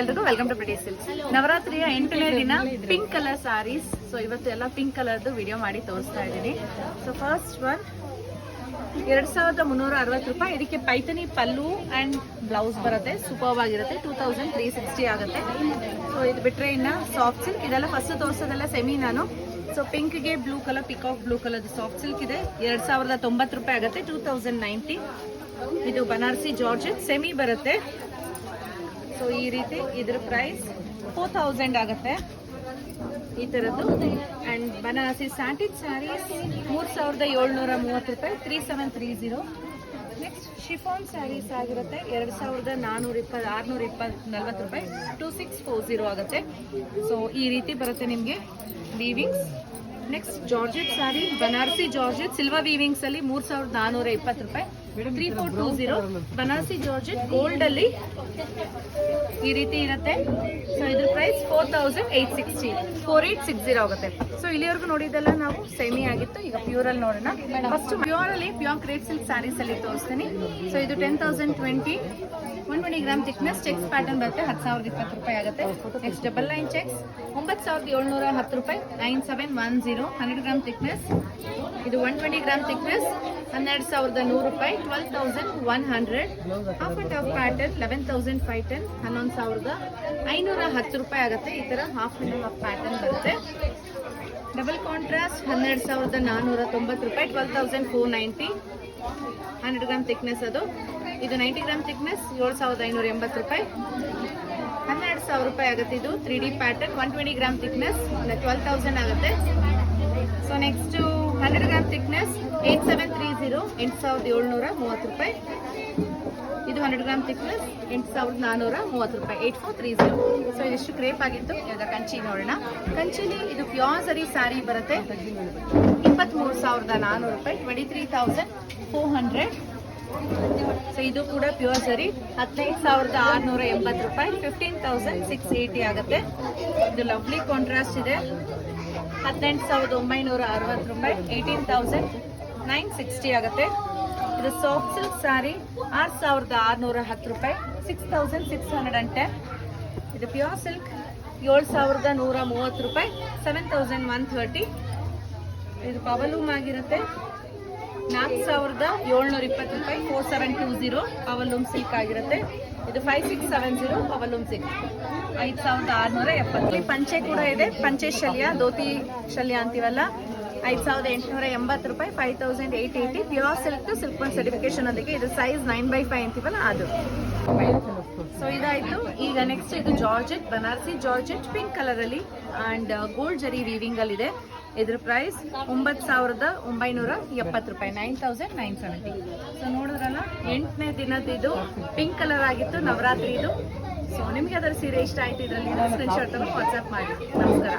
ಎಲ್ರಿಗೂ welcome to British silks ನವರಾತ್ರಿಯ ಎಂಟನೇ ದಿನ ಪಿಂಕ್ ಕಲರ್ ಸಾರೀಸ್ ಸೊ ಇವತ್ತು ಎಲ್ಲ ಪಿಂಕ್ ಕಲರ್ದು ವಿಡಿಯೋ ಮಾಡಿ ತೋರಿಸ್ತಾ ಇದ್ದೀನಿ. ಸೊ ಫಸ್ಟ್ ಒನ್ ಎರಡು ಸಾವಿರದ ಮುನ್ನೂರ ಅರವತ್ತು ರೂಪಾಯಿ. ಇದಕ್ಕೆ ಪೈತನಿ ಪಲ್ಲು ಆ್ಯಂಡ್ ಬ್ಲೌಸ್ ಬರುತ್ತೆ. ಸೂಪರ್ ಆಗಿರುತ್ತೆ. ಟೂ ತೌಸಂಡ್ ತ್ರೀ ಸಿಕ್ಸ್ಟಿ ಆಗುತ್ತೆ. ಸೊ ಇದು ಬಿಟ್ಟರೆ ಇನ್ನು ಸಾಫ್ಟ್ ಸಿಲ್ಕ್ ಇದೆಲ್ಲ ಫಸ್ಟ್ ತೋರಿಸೋದೆಲ್ಲ ಸೆಮಿ ನಾನು. ಸೊ ಪಿಂಕ್ಗೆ ಬ್ಲೂ ಕಲರ್ ಪಿಕಾಕ್ ಬ್ಲೂ ಕಲರ್ದು ಸಾಫ್ಟ್ ಸಿಲ್ಕ್ ಇದೆ. ಎರಡು ಸಾವಿರದ ತೊಂಬತ್ತು ರೂಪಾಯಿ ಆಗುತ್ತೆ. ಟೂ ತೌಸಂಡ್ ನೈಂಟಿ ಇದು ಬನಾರಸಿ ಜಾರ್ಜೆಟ್ ಸೆಮಿ ಬರುತ್ತೆ. ಸೊ ಈ ರೀತಿ ಇದ್ರ ಪ್ರೈಸ್ ಫೋರ್ ತೌಸಂಡ್ ಆಗುತ್ತೆ. ಈ ಥರದ್ದು ಆ್ಯಂಡ್ ಬನಾರಸಿ ಸ್ಯಾಟಿಕ್ ಸ್ಯಾರೀಸ್ ಮೂರು ಸಾವಿರದ ಏಳ್ನೂರ ಮೂವತ್ತು ರೂಪಾಯಿ three seven three zero next chiffon sarees ಆಗಿರುತ್ತೆ, ಎರಡು ಸಾವಿರದ ನಾನ್ನೂರ ಇಪ್ಪತ್ತು ಆರುನೂರ ಇಪ್ಪತ್ತು ನಲ್ವತ್ತು ರೂಪಾಯಿ ಟೂ ಸಿಕ್ಸ್ ಫೋರ್ ಜೀರೋ ಆಗುತ್ತೆ. ಸೊ ಈ ರೀತಿ ಬರುತ್ತೆ ನಿಮಗೆ weavings next georgette saree Banarasi georgette silver ವೀವಿಂಗ್ಸಲ್ಲಿ ಮೂರ್ ಸಾವಿರದ ನಾನೂರ ಇಪ್ಪತ್ತು ರೂಪಾಯಿ. Three four two zero Banarasi georgette gold ಅಲ್ಲಿ ಈ ರೀತಿ ಇರುತ್ತೆ. ಸೊ ಇದ್ರ price four thousand eight sixty four eight six zero ಆಗುತ್ತೆ. ಸೊ ಇಲ್ಲಿವರೆಗೂ ನೋಡಿದ್ದೆಲ್ಲ ನಾವು ಸೆಮಿ ಆಗಿತ್ತು. ಈಗ ಪ್ಯೂರ್ ಅಲ್ಲಿ ನೋಡೋಣ. ಫಸ್ಟ್ ಪ್ಯೂರ್ ಅಲ್ಲಿ ಪ್ಯೂರ್ ಕ್ರೇಪ್ ಸಿಲ್ಕ್ ಸ್ಯಾರೀಸ್ ಅಲ್ಲಿ ತೋರಿಸ್ತೀನಿ. ಸೊ ಇದು ten thousand twenty one twenty gram thickness checks pattern ಬರುತ್ತೆ. ಹತ್ತು ಸಾವಿರದ ಇಪ್ಪತ್ತು ರೂಪಾಯಿ ಆಗುತ್ತೆ. ನೆಕ್ಸ್ಟ್ ಡಬಲ್ ಲೈನ್ ಚೆಕ್ಸ್ ಒಂಬತ್ತು ಸಾವಿರದ ಏಳ್ನೂರ ಹತ್ತು ರೂಪಾಯಿ. Nine seven one zero hundred gram thickness ಇದು ಒನ್ ಟ್ವೆಂಟಿ ಗ್ರಾಮ್ ಥಿಕ್ನೆಸ್ ಹನ್ನೆರಡು ಸಾವಿರದ ನೂರು ರೂಪಾಯಿ. Twelve thousand one hundred half and half pattern eleven thousand five ten ಹನ್ನೊಂದು ಸಾವಿರದ ಐನೂರ ಹತ್ತು ರೂಪಾಯಿ ಆಗುತ್ತೆ. ಈ ಥರ ಹಾಫ್ ಅಂಡ್ ಹಾಫ್ ಪ್ಯಾಟರ್ನ್ ಬರುತ್ತೆ. ಡಬಲ್ ಕಾಂಟ್ರಾಸ್ಟ್ ಹನ್ನೆರಡು ಸಾವಿರದ ನಾನ್ನೂರ ತೊಂಬತ್ತು ರೂಪಾಯಿ twelve thousand four ninety hundred gram thickness ಅದು. ಇದು ನೈಂಟಿ ಗ್ರಾಮ್ ಥಿಕ್ನೆಸ್ ಏಳು ಸಾವಿರದ ಐನೂರ ಎಂಬತ್ತು ರೂಪಾಯಿ. ಹನ್ನೆರಡು ಸಾವಿರ ರೂಪಾಯಿ ಆಗುತ್ತೆ ಇದು three D pattern one twenty gram thickness twelve thousand ಆಗುತ್ತೆ. So next hundred gram thickness eight seven three zero ಎಂಟು ಸಾವಿರದ ಏಳ್ನೂರ ಮೂವತ್ತು ರೂಪಾಯಿ. ಇದು ಹಂಡ್ರೆಡ್ ಗ್ರಾಮ್ ಥಿಕ್ನೆಸ್ ಎಂಟು ಸಾವಿರದ ನಾನ್ನೂರ ಮೂವತ್ತು ರೂಪಾಯಿ. Eight four three zero so ಇದಿಷ್ಟು ಕ್ರೇಪ್ ಆಗಿತ್ತು ಇವಾಗ ಕಂಚಿ ನೋಡೋಣ. ಕಂಚಿಲಿ ಇದು ಪ್ಯೂರ್ ಸರಿ ಸ್ಯಾರಿ ಬರುತ್ತೆ. ಇಪ್ಪತ್ತ್ಮೂರು ಸಾವಿರದ ನಾನ್ನೂರು ರೂಪಾಯಿ. Twenty three thousand four hundred so ಇದು ಕೂಡ ಪ್ಯೂರ್ ಸರಿ. ಹದಿನೈದು ಸಾವಿರದ ಆರುನೂರ ಎಂಬತ್ತು ರೂಪಾಯಿ. ಫಿಫ್ಟೀನ್ ತೌಸಂಡ್ ಸಿಕ್ಸ್ ಏಯ್ಟಿ ಆಗುತ್ತೆ. ಇದು ಲವ್ಲಿ ಕಾಂಟ್ರಾಸ್ಟ್ ಇದೆ. ಹದಿನೆಂಟು ಸಾವಿರದ ಒಂಬೈನೂರ ಅರವತ್ತು ರೂಪಾಯಿ ಏಯ್ಟೀನ್ ತೌಸಂಡ್ ನೈನ್ ಸಿಕ್ಸ್ಟಿ ಆಗುತ್ತೆ. ಇದು ಸಾಫ್ಟ್ ಸಿಲ್ಕ್ ಸ್ಯಾರಿ ಆರು ಸಾವಿರದ ಆರುನೂರ ಹತ್ತು ರೂಪಾಯಿ six thousand six hundred and ten ಇದು ಪ್ಯೂರ್ ಸಿಲ್ಕ್ ಏಳು ಸಾವಿರದ ನೂರ ಮೂವತ್ತು ರೂಪಾಯಿ ಸೆವೆನ್ ತೌಸಂಡ್ ಒನ್ ಥರ್ಟಿ ಇದು ಪವಲೂಮ್ ಆಗಿರುತ್ತೆ. ನಾಲ್ಕು ಸಾವಿರದ ಏಳ್ನೂರ ಇಪ್ಪತ್ತು ರೂಪಾಯಿ ಫೋರ್ ಸೆವೆನ್ ಟೂ ಝೀರೋ ಅವಲೂಮ್ ಸಿಲ್ಕ್ ಆಗಿರುತ್ತೆ. ಇದು ಫೈವ್ ಸಿಕ್ಸ್ ಸೆವೆನ್ ಝೀರೋ ಅವಲೂಮ್ ಸಿಲ್ಕ್ ಐದು ಸಾವಿರದ ಆರುನೂರ ಎಪ್ಪತ್ತು. ಪಂಚೆ ಕೂಡ ಇದೆ. ಪಂಚೆ ಶಲ್ಯ, ಧೋತಿ ಶಲ್ಯ ಅಂತೀವಲ್ಲ, ಐದು ಸಾವಿರದ ಎಂಟುನೂರ ಎಂಬತ್ತು ರೂಪಾಯಿ five thousand eight eighty pure silk silk one certification ಅದಕ್ಕೆ ಇದು ಸೈಜ್ ನೈನ್ ಬೈ ಫೈವ್ ಅಂತೀವಲ್ಲ, ಅದು. ಸೊ ಇದಾಯಿತು. ಈಗ ನೆಕ್ಸ್ಟ್ ಇದು ಜಾರ್ಜೆಟ್ ಬನಾರಸಿ ಜಾರ್ಜೆಟ್ ಪಿಂಕ್ ಕಲರಲ್ಲಿ ಆ್ಯಂಡ್ ಗೋಲ್ಡ್ ಜರಿ ವೀವಿಂಗಲ್ಲಿದೆ ಇದ್ರ ಪ್ರೈಸ್ ಒಂಬತ್ತು ಸಾವಿರದ ಒಂಬೈನೂರ ಎಪ್ಪತ್ತು ರೂಪಾಯಿ nine thousand nine seventy so ನೋಡಿದ್ರಲ್ಲ, ಎಂಟನೇ ದಿನದ ಇದು ಪಿಂಕ್ ಕಲರ್ ಆಗಿತ್ತು, ನವರಾತ್ರಿ ಇದು. ಸೊ ನಿಮ್ಗೆ ಅದರ ಸೀರೆ ಇಷ್ಟ ಆಯ್ತು ಇದರಲ್ಲಿ ಸ್ಕ್ರೀನ್ ಶಾಟ್ ವಾಟ್ಸಪ್ ಮಾಡಿ. ನಮಸ್ಕಾರ.